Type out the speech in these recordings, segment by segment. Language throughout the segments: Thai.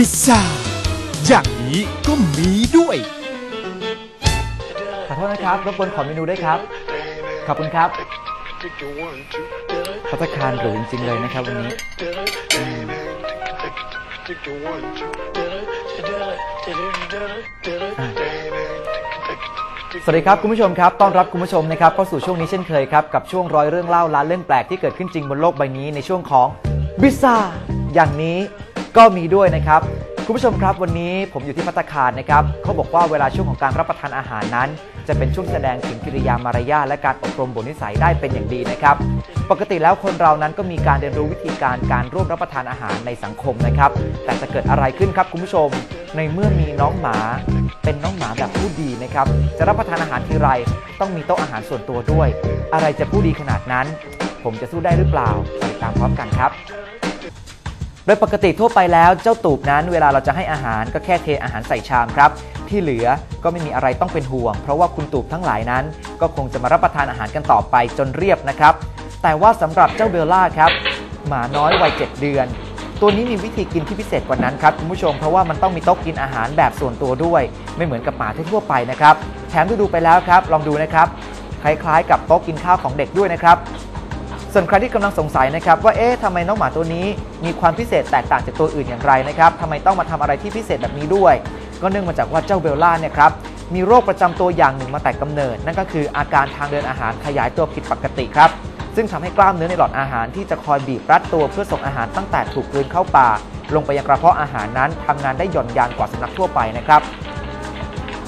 พิซซ่าอย่างนี้ก็มีด้วย ขอโทษนะครับรบกวนขอเมนูด้วยครับ ขอบคุณครับพัตตาคารหรูจริงๆเลยนะครับวันนี้อืมสวัสดีครับคุณผู้ชมครับต้อนรับคุณผู้ชมนะครับเข้าสู่ช่วงนี้เช่นเคยครับ กับช่วงร้อยเรื่องเล่าล้านเรื่องแปลกที่เกิดขึ้นจริงบนโลกใบนี้ในช่วงของบิซ่าอย่างนี้ ก็มีด้วยนะครับ คุณผู้ชมครับวันนี้ผมอยู่ที่พัตคารนะครับเขาบอกว่าเวลาช่วงของการรับประทานอาหารนั้น จะเป็นช่วงแสดงถึงกิริยามารยาทและการอบรมบทนิสัยได้เป็นอย่างดีนะครับ ปกติแล้วคนเรานั้นก็มีการเรียนรู้วิธีการการร่วมรับประทานอาหารในสังคมนะครับ แต่จะเกิดอะไรขึ้นครับคุณผู้ชม ในเมื่อมีน้องหมา เป็นน้องหมาแบบผู้ดีนะครับจะรับประทานอาหารทีไรต้องมีโต๊ะอาหารส่วนตัวด้วย อะไรจะผู้ดีขนาดนั้น ผมจะสู้ได้หรือเปล่าไปติดตามพร้อมกันครับ โดยปกติทั่วไปแล้วเจ้าตูบนั้น เวลาเราจะให้อาหารก็แค่เทอาหารใส่ชามครับ ที่เหลือก็ไม่มีอะไรต้องเป็นห่วง เพราะว่าคุณตูบทั้งหลายนั้น ก็คงจะมารับประทานอาหารกันต่อไปจนเรียบนะครับ แต่ว่าสำหรับเจ้าเบลล่าครับหมาน้อยวัย7เดือน ตัวนี้มีวิธีกินที่พิเศษกว่านั้นครับคุณผู้ชมเพราะว่ามันต้องมีโต๊ะกินอาหารแบบส่วนตัวด้วย ไม่เหมือนกับหมาทั่วไปนะครับแถมดูดูไปแล้วครับ ลองดูนะครับคล้ายๆ กับโต๊ะกินข้าวของเด็กด้วยนะครับ ส่วนใครที่กำลังสงสัยนะครับว่าเอ๊ะทำไมน้องหมาตัวนี้มีความพิเศษแตกต่างจากตัวอื่นอย่างไรนะครับทำไมต้องมาทำอะไรที่พิเศษแบบนี้ด้วย ก็เนื่องมาจากว่าเจ้าเบลล่าเนี่ยครับมีโรคประจำตัวอย่างหนึ่งมาแต่กำเนิด นั่นก็คืออาการทางเดินอาหารขยายตัวผิดปกติครับซึ่งทำให้กล้ามเนื้อในหลอดอาหารที่จะคอยบีบรัดตัวเพื่อส่งอาหารตั้งแต่ถูกกลืนเข้าปากลงไปยังกระเพาะอาหารนั้นทำงานได้หย่อนยานกว่าสุนัขทั่วไปนะครับ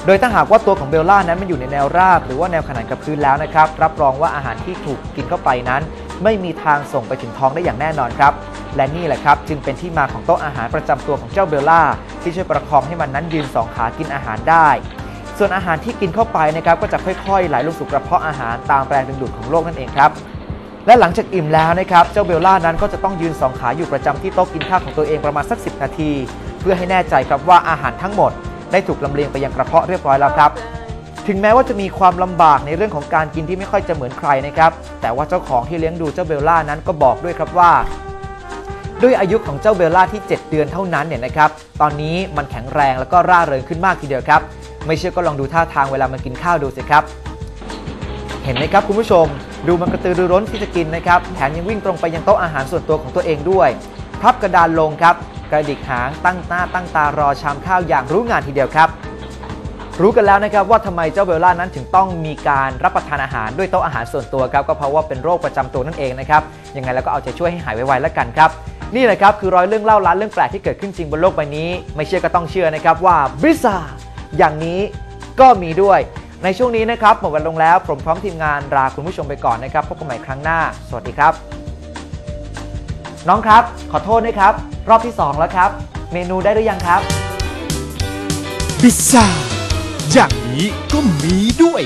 โดยถ้าหากว่าตัวของเบลล่านั้นมันอยู่ในแนวราบ หรือว่าแนวขนานกับพื้นแล้วนะครับ รับรองว่าอาหารที่ถูกกินเข้าไปนั้น ไม่มีทางส่งไปถึงท้องได้อย่างแน่นอนครับ และนี่แหละครับ จึงเป็นที่มาของโต๊ะอาหารประจำตัวของเจ้าเบลล่า ที่ช่วยประคองให้มันนั้นยืนสองขากินอาหารได้ ส่วนอาหารที่กินเข้าไปนะครับก็จะค่อยๆ ไหลลงสู่กระเพาะอาหารตามแรงดึงดูดของโลกนั่นเองครับและหลังจากอิ่มแล้วนะครับ เจ้าเบลล่านั้นก็จะต้องยืนสองขาอยู่ประจำที่โต๊ะกินข้าวของตัวเองประมาณสัก 10 นาที เพื่อให้แน่ใจครับว่าอาหารทั้งหมด ได้ถูกลำเลียงไปยังกระเพาะเรียบร้อยแล้วครับ ถึงแม้ว่าจะมีความลำบากในเรื่องของการกินที่ไม่ค่อยจะเหมือนใครนะครับ แต่ว่าเจ้าของที่เลี้ยงดูเจ้าเบลล่านั้นก็บอกด้วยครับว่า ด้วยอายุของเจ้าเบลล่าที่ 7 เดือนเท่านั้นเนี่ยนะครับ ตอนนี้มันแข็งแรงแล้วก็ร่าเริงขึ้นมากทีเดียวครับ ไม่เชื่อก็ลองดูท่าทางเวลามันกินข้าวดูสิครับ เห็นไหมครับคุณผู้ชม ดูมันกระตือรือร้นที่จะกินนะครับ แถมยังวิ่งตรงไปยังโต๊ะอาหารส่วนตัวของตัวเองด้วย พับกระดานลงครับ กระดิกหางตั้งหน้าตั้งตารอชามข้าวอย่างรู้งานทีเดียวครับ รู้กันแล้วนะครับว่าทำไมเจ้าเบลล่านั้นถึงต้องมีการรับประทานอาหารด้วยโต๊ะอาหารส่วนตัวครับก็เพราะว่าเป็นโรคประจำตัวนั่นเองนะครับยังไงแล้วก็เอาใจช่วยให้หายไวๆแล้วกันครับนี่แหละครับคือร้อยเรื่องเล่าล้านเรื่องแปลกที่เกิดขึ้นจริงบนโลกใบนี้ ไม่เชื่อก็ต้องเชื่อนะครับว่าบิซ่าอย่างนี้ก็มีด้วย ในช่วงนี้นะครับหมดวันลงแล้วผมพร้อมทีมงานลาคุณผู้ชมไปก่อนนะครับพบกันใหม่ครั้งหน้า สวัสดีครับ น้องครับ ขอโทษนะครับ รอบที่สองแล้วครับ เมนูได้หรือยังครับพิซซ่า อย่างนี้ก็มีด้วย